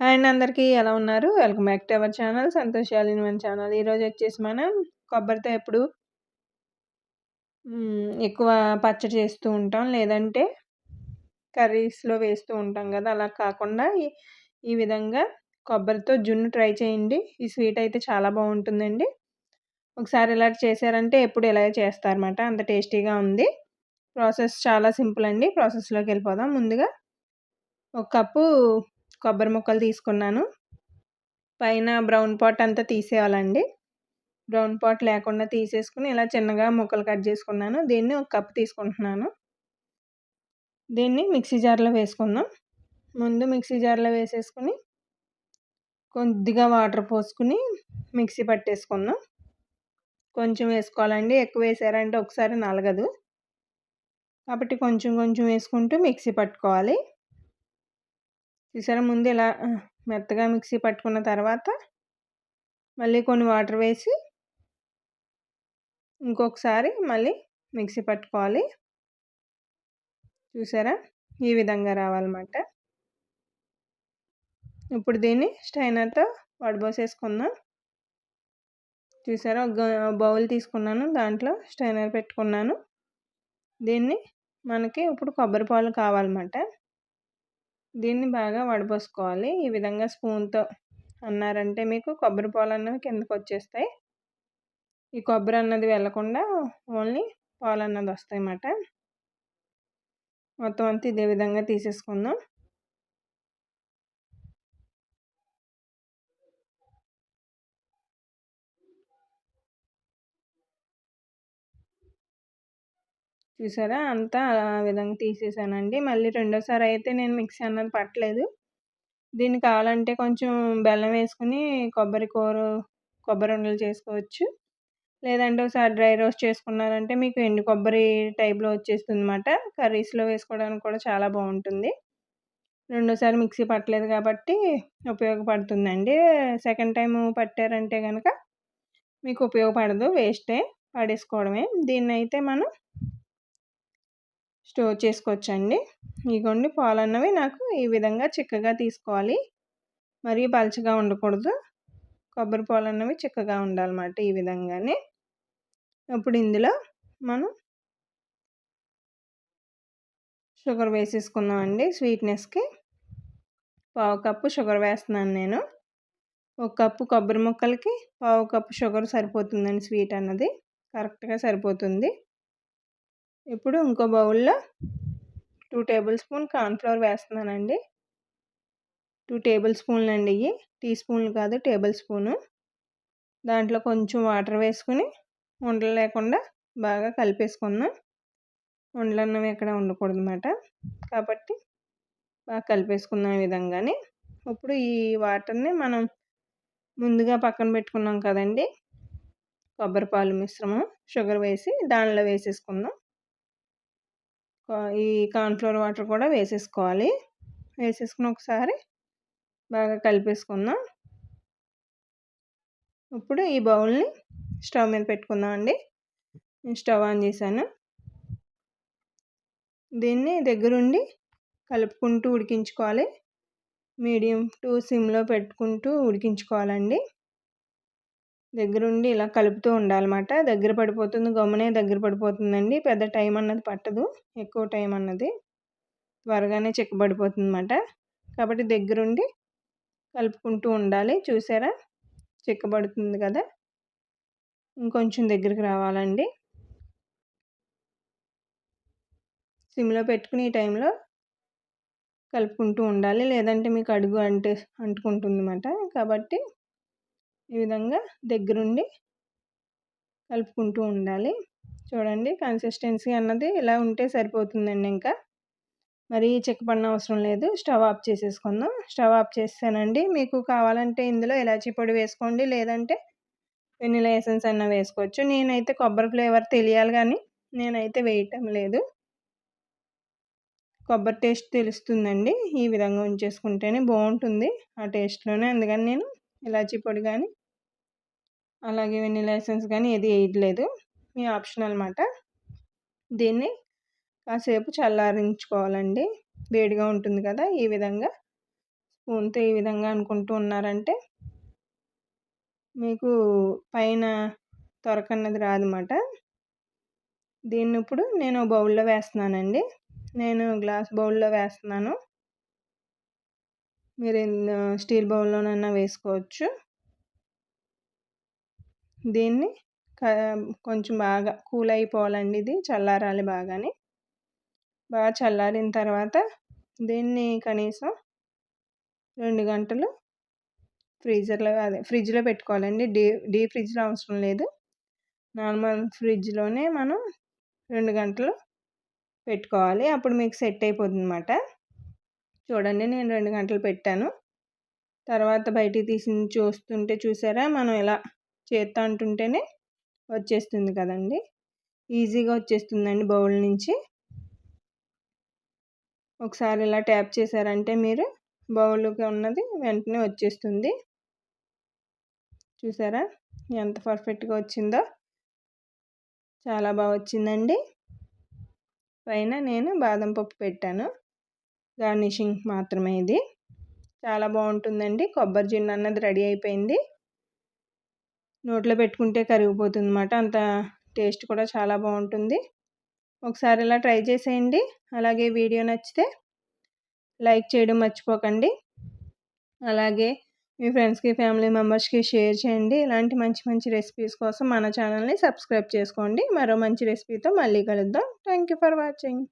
And అందరికీ ఎలా ఉన్నారు? Welcome back to our channel. Santosh one channel. ఈరోజు వచ్చేసి మనం కొబ్బరితో ఎప్పుడు ఎక్కువ పచ్చడి చేస్తూ ఉంటాం. లేదంటే కర్రీస్లో వేస్తూ ఉంటాం కదా! అలా కాకుండా ఈ విధంగా కొబ్బరితో జున్ను ట్రై చేయండి. ఈ స్వీట్ అయితే చాలా బాగుంటుందండి. ఒకసారి ఇలా చేశారంటే ఎప్పుడు ఇలాగే చేస్తారన్నమాట. అంత టేస్టీగా ఉంది. ప్రాసెస్ చాలా సింపుల్ అండి. ప్రాసెస్లోకి వెళ్ళిపోదాం. ముందుగా ఒక కప్పు కొబ్బరి ముక్కలు తీసుకున్నాను. పైన బ్రౌన్ పాట్ అంతా తీసేయాలండి. బ్రౌన్ పాట్ లేకుండా తీసేసుకుని ఇలా చిన్నగా ముక్కలు కట్ చేసుకున్నాను. దీన్ని ఒక కప్ తీసుకుంటున్నాను. దీన్ని మిక్సీ జార్లో వేసుకుందాం. ముందు మిక్సీ జార్లో వేసేసుకుని కొద్దిగా వాటర్ పోసుకుని మిక్సీ పట్టేసుకుందాం. కొంచెం వేసుకోవాలండి. ఎక్కువ వేసారంటే ఒకసారి నలగదు. కాబట్టి కొంచెం కొంచెం వేసుకుంటూ మిక్సీ పట్టుకోవాలి. చూసారా? ముందు ఇలా మెత్తగా మిక్సీ పట్టుకున్న తర్వాత మళ్ళీ కొన్ని వాటర్ వేసి ఇంకొకసారి మళ్ళీ మిక్సీ పట్టుకోవాలి. చూసారా? ఈ విధంగా రావాలన్నమాట. ఇప్పుడు దీన్ని స్టైనర్తో వడబోసేసుకుందాం. చూసారా? ఒక బౌల్ తీసుకున్నాను దాంట్లో స్టైనర్ పెట్టుకున్నాను. దీన్ని మనకి ఇప్పుడు కొబ్బరి పాలు కావాలన్నమాట. దీన్ని బాగా వడపోసుకోవాలి ఈ విధంగా స్పూన్తో అన్నారంటే మీకు కొబ్బరి పాలు అన్నవి కిందకు వచ్చేస్తాయి. ఈ కొబ్బరి అన్నది వెళ్ళకుండా ఓన్లీ పాలు అన్నది వస్తాయి అన్నమాట మొత్తం అంతా ఇదే విధంగా తీసేసుకుందాం. చూసారా? అంతా ఆ విధంగా తీసేసానండి. మళ్ళీ రెండోసారి అయితే నేను మిక్సీ అన్నది పట్టలేదు. దీన్ని కావాలంటే కొంచెం బెల్లం వేసుకుని కొబ్బరి కూర కొబ్బరి ఉండలు చేసుకోవచ్చు. లేదంటే ఒకసారి డ్రై రోస్ట్ చేసుకున్నారంటే మీకు ఎండు కొబ్బరి టైప్లో వచ్చేస్తుంది అనమాట కర్రీస్లో వేసుకోవడానికి కూడా చాలా బాగుంటుంది. రెండోసారి మిక్సీ పట్టలేదు కాబట్టి ఉపయోగపడుతుందండి. సెకండ్ టైం పట్టారంటే కనుక మీకు ఉపయోగపడదు వేస్టే. పడేసుకోవడమే. దీన్ని అయితే మనం స్టోర్ చేసుకోవచ్చండి. ఇగోండి పాలు అన్నవి నాకు ఈ విధంగా చిక్కగా తీసుకోవాలి. మరీ పలచగా ఉండకూడదు. కొబ్బరి పాలు అన్నవి చిక్కగా ఉండాలన్నమాట ఈ విధంగానే. ఇప్పుడు ఇందులో మనం షుగర్ వేసేసుకుందామండి స్వీట్నెస్కి. పావు కప్పు షుగర్ వేస్తున్నాను నేను. ఒక కప్పు కొబ్బరి ముక్కలకి పావు కప్పు షుగర్ సరిపోతుందండి స్వీట్ అన్నది. కరెక్ట్గా సరిపోతుంది. ఇప్పుడు ఇంకో బౌల్లో టూ టేబుల్ స్పూన్ కార్న్ఫ్లవర్ వేస్తున్నానండి. టూ టేబుల్ స్పూన్లు అండి ఇవి. టీ స్పూన్లు కాదు టేబుల్ స్పూను. దాంట్లో కొంచెం వాటర్ వేసుకుని ఉండలు లేకుండా బాగా కలిపేసుకుందాం. ఉండలు అన్నవి ఎక్కడ ఉండకూడదు అనమాట కాబట్టి బాగా కలిపేసుకుందాం ఈ విధంగానే. ఇప్పుడు ఈ వాటర్ని మనం ముందుగా పక్కన పెట్టుకున్నాం కదండి. కొబ్బరి పాలు మిశ్రమం షుగర్ వేసి దానిలో వేసేసుకుందాం. ఈ కార్న్ఫ్లోర్ వాటర్ కూడా వేసేసుకోవాలి. వేసేసుకుని ఒకసారి బాగా కలిపేసుకుందాం. ఇప్పుడు ఈ బౌల్ని స్టవ్ మీద పెట్టుకుందాం అండి. స్టవ్ ఆన్ చేశాను. దీన్ని దగ్గరుండి కలుపుకుంటూ ఉడికించుకోవాలి. మీడియం టు సిమ్లో పెట్టుకుంటూ ఉడికించుకోవాలండి. దగ్గరుండి ఇలా కలుపుతూ ఉండాలన్నమాట. దగ్గర పడిపోతుంది గమ్మునే దగ్గర పడిపోతుందండి. పెద్ద టైం అన్నది పట్టదు. ఎక్కువ టైం అన్నది త్వరగానే చిక్కబడిపోతుంది అనమాట కాబట్టి దగ్గరుండి కలుపుకుంటూ ఉండాలి. చూసారా? చిక్కబడుతుంది కదా? ఇంకొంచెం దగ్గరికి రావాలండి. సిమ్లో పెట్టుకుని ఈ టైంలో కలుపుకుంటూ ఉండాలి. లేదంటే మీకు అడుగు అంటే అంటుకుంటుంది అన్నమాట కాబట్టి ఈ విధంగా దగ్గరుండి కలుపుకుంటూ ఉండాలి. చూడండి కన్సిస్టెన్సీ అన్నది ఇలా ఉంటే సరిపోతుందండి ఇంకా. మరీ చిక్కపడిన అవసరం లేదు. స్టవ్ ఆఫ్ చేసేసుకుందాం. స్టవ్ ఆఫ్ చేసానండి మీకు కావాలంటే ఇందులో ఇలాచీ పొడి వేసుకోండి. లేదంటే వెనిలా ఎసెన్స్ అన్న వేసుకోవచ్చు. నేనైతే కొబ్బరి ఫ్లేవర్ తెలియాలి కానీ నేనైతే వేయటం లేదు. కొబ్బరి టేస్ట్ తెలుస్తుందండి. ఈ విధంగా ఉంచేసుకుంటేనే బాగుంటుంది ఆ టేస్ట్లోనే. అందుకని నేను ఇలాచీ పొడి కానీ అలాగే వెన్నీలా ఎసెన్స్ కానీ ఏది వేయట్లేదు మీ ఆప్షన్ అనమాట దీన్ని కాసేపు చల్లారించుకోవాలండి. వేడిగా ఉంటుంది కదా ఈ విధంగా. స్పూన్తో ఈ విధంగా అనుకుంటూ ఉన్నారంటే మీకు పైన తొరకన్నది రాదన్నమాట. దీన్ని ఇప్పుడు నేను బౌల్లో వేస్తున్నానండి. నేను గ్లాస్ బౌల్లో వేస్తున్నాను. మీరు స్టీల్ బౌల్లోనైనా వేసుకోవచ్చు. దీన్ని కొంచెం బాగా కూల్ అయిపోవాలండి ఇది చల్లారాలి బాగానే. బాగా చల్లారిన తర్వాత దీన్ని కనీసం రెండు గంటలు ఫ్రీజర్లో అదే ఫ్రిడ్జ్లో పెట్టుకోవాలండి. డీ డీ ఫ్రిడ్జ్లో అవసరం లేదు. నార్మల్ ఫ్రిడ్జ్లోనే మనం రెండు గంటలు పెట్టుకోవాలి. అప్పుడు మీకు సెట్ అయిపోతుంది అనమాట చూడండి నేను రెండు గంటలు పెట్టాను. తర్వాత బయటికి తీసి చూస్తుంటే చూసారా? మనం ఇలా చేత్తో అంటుంటేనే వచ్చేస్తుంది కదండి. ఈజీగా వచ్చేస్తుందండి బౌల్ నుంచి. ఒకసారి ఇలా ట్యాప్ చేశారంటే మీరు బౌల్కి ఉన్నది వెంటనే వచ్చేస్తుంది. చూసారా? ఎంత పర్ఫెక్ట్గా వచ్చిందో. చాలా బాగా వచ్చిందండి. పైన నేను బాదం పప్పు పెట్టాను. గార్నిషింగ్ మాత్రమే ఇది. చాలా బాగుంటుందండి. కొబ్బరి జిన్ను అన్నది రెడీ అయిపోయింది. నోట్లో పెట్టుకుంటే కరిగిపోతుంది అన్నమాట అంత టేస్ట్ కూడా చాలా బాగుంటుంది. ఒకసారి ఇలా ట్రై చేసేయండి. అలాగే వీడియో నచ్చితే లైక్ చేయడం మర్చిపోకండి. అలాగే మీ ఫ్రెండ్స్కి ఫ్యామిలీ మెంబర్స్కి షేర్ చేయండి. ఇలాంటి మంచి మంచి రెసిపీస్ కోసం మన ఛానల్ని సబ్స్క్రైబ్ చేసుకోండి. మరో మంచి రెసిపీతో మళ్ళీ కలుద్దాం. Thank for watching.